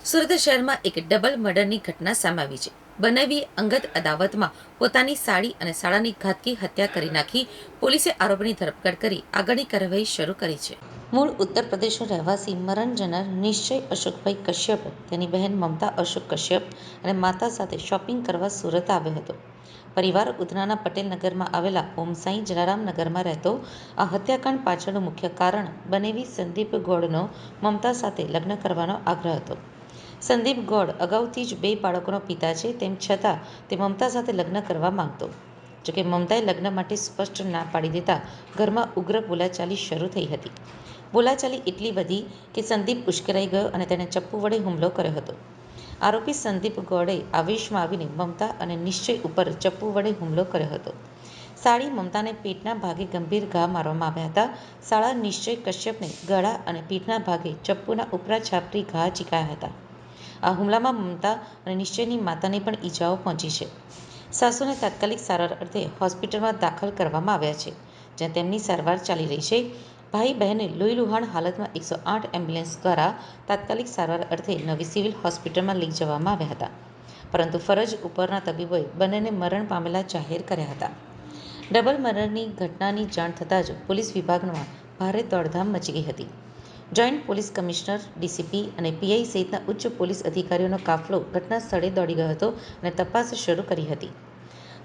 સુરત શહેરમાં એક ડબલ મર્ડરની ઘટના સામે છે. બનાવીએ અંગત અદાવતમાં પોતાની સાડી અને સાડાની ઘાતકી હત્યા કરી નાખી પોલીસે આરોપીની ધરપકડ કરી આગળની કાર્યવાહી શરૂ કરી છે. મૂળ ઉત્તર પ્રદેશનો રહેવાસી મરણ જનાર નિશ્ચય અશોકભાઈ કશ્યપ, તેની બહેન મમતા અશોક કશ્યપ અને માતા સાથે શોપિંગ કરવા સુરત આવ્યો હતો. પરિવાર ઉધનાના પટેલ નગરમાં આવેલા ઓમ સાંઈ જલારામ નગરમાં રહેતો, આ હત્યાકાંડ પાછળનું મુખ્ય કારણ બનેવી સંદીપ ગોળનો મમતા સાથે લગ્ન કરવાનો આગ્રહ હતો. સંદીપ ગોળ અગાઉથી જ બે બાળકોનો પિતા છે, તેમ છતાં તે મમતા સાથે લગ્ન કરવા માંગતો. જોકે મમતાએ લગ્ન માટે સ્પષ્ટ ના પાડી દેતા ઘરમાં ઉગ્ર બોલાચાલી શરૂ થઈ હતી. બોલાચાલી એટલી વધી કે સંદીપ ઉશ્કેરાઈ ગયો અને તેણે ચપ્પુ વડે હુમલો કર્યો હતો. આરોપી સંદીપ ગોળે આવેશમાં આવીને મમતા અને નિશ્ચય ઉપર ચપ્પુ વડે હુમલો કર્યો હતો. સાળી મમતાને પેટના ભાગે ગંભીર ઘા મારવામાં આવ્યા હતા. સાળા નિશ્ચય કશ્યપને ગળા અને પીઠના ભાગે ચપ્પુના ઉપરા છાપરી ઘા ચીકાયા હતા. આ હુમલામાં મમતા અને નિશ્ચયની માતાને પણ ઈજાઓ પહોંચી છે. સાસુને તાત્કાલિક સારવાર અર્થે હોસ્પિટલમાં દાખલ કરવામાં આવ્યા છે, જ્યાં તેમની સારવાર ચાલી રહી છે. ભાઈ બહેને લોહીલુહાણ હાલતમાં એકસો આઠ એમ્બ્યુલન્સ દ્વારા તાત્કાલિક સારવાર અર્થે નવી સિવિલ હોસ્પિટલમાં લઈ જવામાં આવ્યા હતા. પરંતુ ફરજ ઉપરના તબીબોએ બંનેને મરણ પામેલા જાહેર કર્યા હતા. ડબલ મર્ડરની ઘટનાની જાણ થતાં જ પોલીસ વિભાગમાં ભારે દોડધામ મચી ગઈ હતી. જોઈન્ટ પોલીસ કમિશનર, ડીસીપી અને પીઆઈ સહિતના ઉચ્ચ પોલીસ અધિકારીઓનો કાફલો ઘટના સ્થળે દોડી ગયો હતો અને તપાસ શરૂ કરી હતી.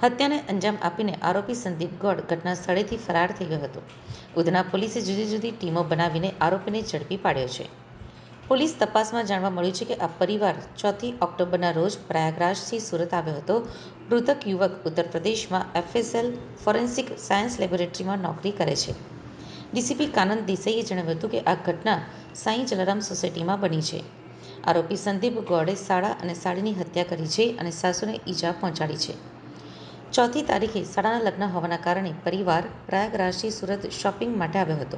હત્યાને અંજામ આપીને આરોપી સંદીપ ગોડ ઘટના સ્થળેથી ફરાર થઈ ગયો હતો. ઉધના પોલીસે જુદી જુદી ટીમો બનાવીને આરોપીને ઝડપી પાડ્યો છે. પોલીસ તપાસમાં જાણવા મળ્યું છે કે આ પરિવાર ચોથી ઓક્ટોબરના રોજ પ્રયાગરાજથી સુરત આવ્યો હતો. મૃતક યુવક ઉત્તર પ્રદેશમાં એફએસએલ ફોરેન્સિક સાયન્સ લેબોરેટરીમાં નોકરી કરે છે. ડીસીપી કાનંદ દેસાઈએ જણાવ્યું હતું કે આ ઘટના સાંઈ જલારામ સોસાયટીમાં બની છે. આરોપી સંદીપ ગોડે શાળા અને સાડીની હત્યા કરી છે અને સાસુને ઈજા પહોંચાડી છે. ચોથી તારીખે શાળાના લગ્ન હોવાના કારણે પરિવાર પ્રયાગરાજથી સુરત શોપિંગ માટે આવ્યો હતો.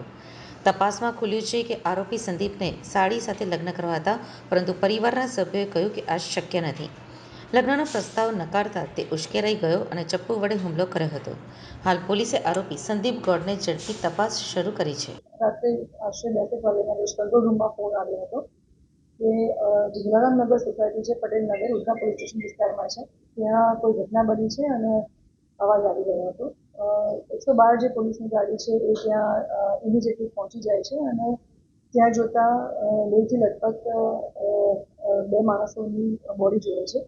તપાસમાં ખુલ્યું છે કે આરોપી સંદીપને સાડી સાથે લગ્ન કરવા હતા, પરંતુ પરિવારના સભ્યોએ કહ્યું કે આ શક્ય નથી. લગ્નનો પ્રસ્તાવ નકારતા તે ઉશ્કેરાઈ ગયો અને ચપ્પુ વડે હુમલો કર્યો હતો. હાલ પોલીસે આરોપી સંદીપ ગોડને ઝડપી તપાસ શરૂ કરી છે. રાત્રે આશરે બેસેક વાગ્યાના રોજ કંટ્રોલ રૂમમાં ફોન આવ્યો હતો કે જલારામ નગર સોસાયટી છે પટેલ નગર ઉધના પોલીસ સ્ટેશન વિસ્તારમાં છે. ત્યાં કોઈ ઘટના બની છે અને અવાજ આવી રહ્યો હતો. એકસો બાર જે પોલીસની ગાડી છે એ ત્યાં ઇમિડિયેટલી પહોંચી જાય છે અને ત્યાં જોતા બેથી અ, બે માણસોની બોડી જોઈએ છે.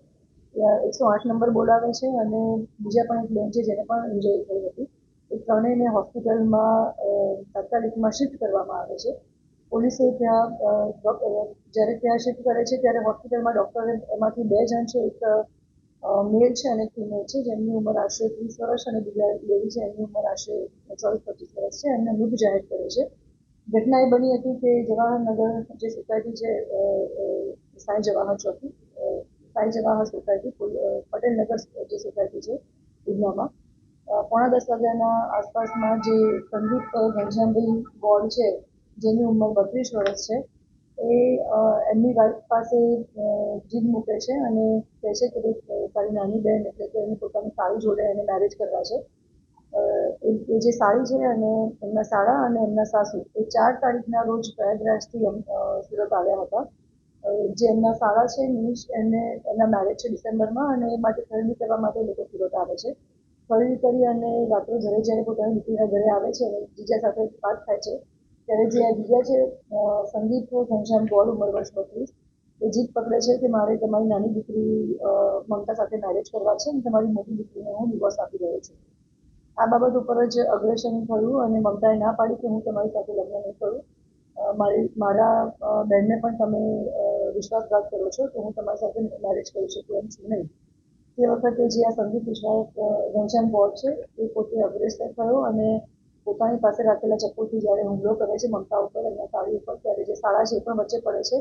એકસો આઠ નંબર બોલાવે છે અને બીજા પણ એક બેન છે જેને પણ ઇન્જરી થઈ હતી. એ ત્રણેયને હોસ્પિટલમાં તાત્કાલિકમાં શિફ્ટ કરવામાં આવે છે. પોલીસે ત્યાં જ્યારે ત્યાં શિફ્ટ કરે છે ત્યારે હોસ્પિટલમાં ડૉક્ટરે એમાંથી બે જણ છે. એક મેલ છે અને ફિમેલ છે, જેમની ઉંમર આશરે ત્રીસ વર્ષ અને બીજા લેડી છે, એમની ઉંમર આશરે ચોવીસ પચીસ વર્ષ છે. એમને મૃત જાહેર કરે છે. ઘટના એ બની હતી કે જવાહરનગર જે સોસાયટી છે સાંઈ જવાહર ચોકી જવાહર સોસાયટી પટેલનગર જે સોસાયટી છે ઉધનામાં પોણા દસ વાગ્યાના આસપાસમાં જે સંદીપ ઘનશ્યામભાઈ ગોળ છે, જેની ઉંમર બત્રીસ વર્ષ છે, એ એમની વાઈફ પાસે જીભ મૂકે છે અને કહે છે કે તારી નાની બહેન એટલે કે એની પોતાની સાળી જોડે એને મેરેજ કરવા છે. એ જે સાળી છે અને એમના સાળા અને એમના સાસુ, એ ચાર તારીખના રોજ પ્રયાગરાજથી સુરત આવ્યા હતા. જે એમના સારા છે નિશ એમને એમના મેરેજ છે ડિસેમ્બરમાં અને એ માટે ખરીદી કરવા માટે લોકો સુરત આવે છે. ખરીદી કરી અને રાત્રે ઘરે જ્યારે પોતાની દીકરીના ઘરે આવે છે અને જીજા સાથે વાત થાય છે. ત્યારે જે આ જીજા છે સંગીત ઘનશ્યામ ગોળ ઉંમર વર્ષ બત્રીસ, એ જીત પકડે છે કે મારે તમારી નાની દીકરી મમતા સાથે મેરેજ કરવા છે અને તમારી મોટી દીકરીને હું ડિવોર્સ આપી રહ્યો છું. આ બાબત ઉપર જ અગ્રેસન થયું અને મમતાએ ના પાડી કે હું તમારી સાથે લગ્ન નહીં કરું. મારી, મારા બેનને પણ તમે વિશ્વાસઘાત કરો છો તો હું તમારી સાથે મેરેજ કરી શકું એમ છું નહીં. તે વખતે જે આ સંગીત વિશ્વાસ ઘનશ્યામ બોર્ડ છે, એ પોતે અગ્રેસર થયો અને પોતાની પાસે રાખેલા ચપ્પુથી જ્યારે હુમલો કરે છે મમતા ઉપર એમના સાડી ઉપર, ત્યારે જે શાળા છે એ પણ વચ્ચે પડે છે.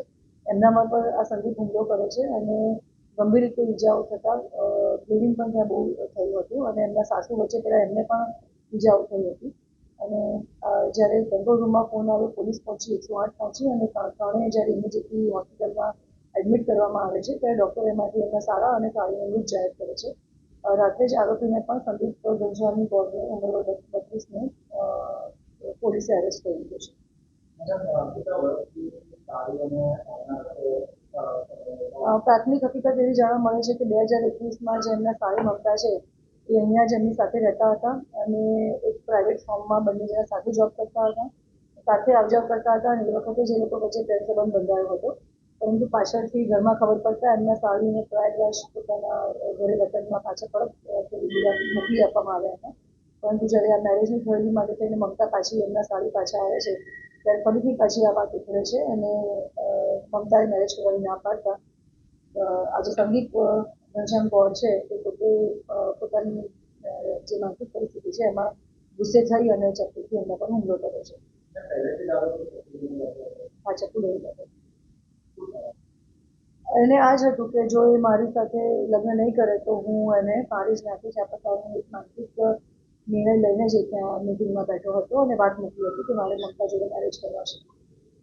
એમનામાં પણ આ સંદીપ હુમલો કરે છે અને ગંભીર રીતે ઈજાઓ થતાં બ્લીડિંગ પણ ત્યાં બહુ થયું હતું અને એમના સાસુ વચ્ચે પહેલાં એમને પણ ઈજાઓ થઈ હતી. અને જ્યારે કંટ્રોલ રૂમમાં ફોન આવ્યો પોલીસ પહોંચી, એકસો આઠ પહોંચી અને ત્રણ- ત્રણેય જ્યારે ઇમિડિયેટલી હોસ્પિટલમાં એડમિટ કરવામાં આવે છે, ત્યારે ડૉક્ટર એમાંથી એમના સારા અને કાળી મૃત જાહેર કરે છે. રાત્રે જ આરોપીને પણ સંદીપ ગંજાની ગોળને ઉંમર બત્રીસને પોલીસે એરેસ્ટ કરી લીધો છે. પ્રાથમિક હકીકત એવી જાણવા મળે છે કે બે હજાર એકવીસમાં જે એમના સારી મમતા છે. એ અહીંયા જ એમની સાથે રહેતા હતા અને એક પ્રાઇવેટ ફોર્મમાં બંને જણા સાથે જોબ કરતા હતા. સાથે આવજાવ કરતા હતા અને એ વખતે જે લોકો વચ્ચે પ્રેમ સંબંધ બંધાયો હતો. પરંતુ પાછળથી ઘરમાં ખબર પડતા એમના સાળીને પ્રયાગરાજ પોતાના ઘરે વતનમાં પાછા પરત મોકલી આપવામાં આવ્યા હતા. પરંતુ જ્યારે આ મેરેજની ખરીદી માટે થઈને મમતા પાછી એમના સાળી પાછા આવે છે ત્યારે ફરીથી પાછી આ વાત ઉતરે છે અને મમતાએ મેરેજ કરવાની ના પાડતા. આજે અ, ઘનશ્યામ ગોળ છે, એ પોતે પોતાની જે માનસિક પરિસ્થિતિ છે, એમાં ગુસ્સે થઈ અને ચપ્પુથી એમના પર હુમલો કર્યો છે. આ ચપ્પુ લઈ ગયો એને આ જ હતું કે જો એ મારી સાથે લગ્ન નહીં કરે તો હું એને મારી જ નાખીશ. આ પ્રકારનો એક માનસિક નિર્ણય લઈને જ ત્યાં મિટિંગમાં બેઠો હતો અને વાત મૂકી હતી કે મારે મમતા જોડે મેરેજ કરવા છે.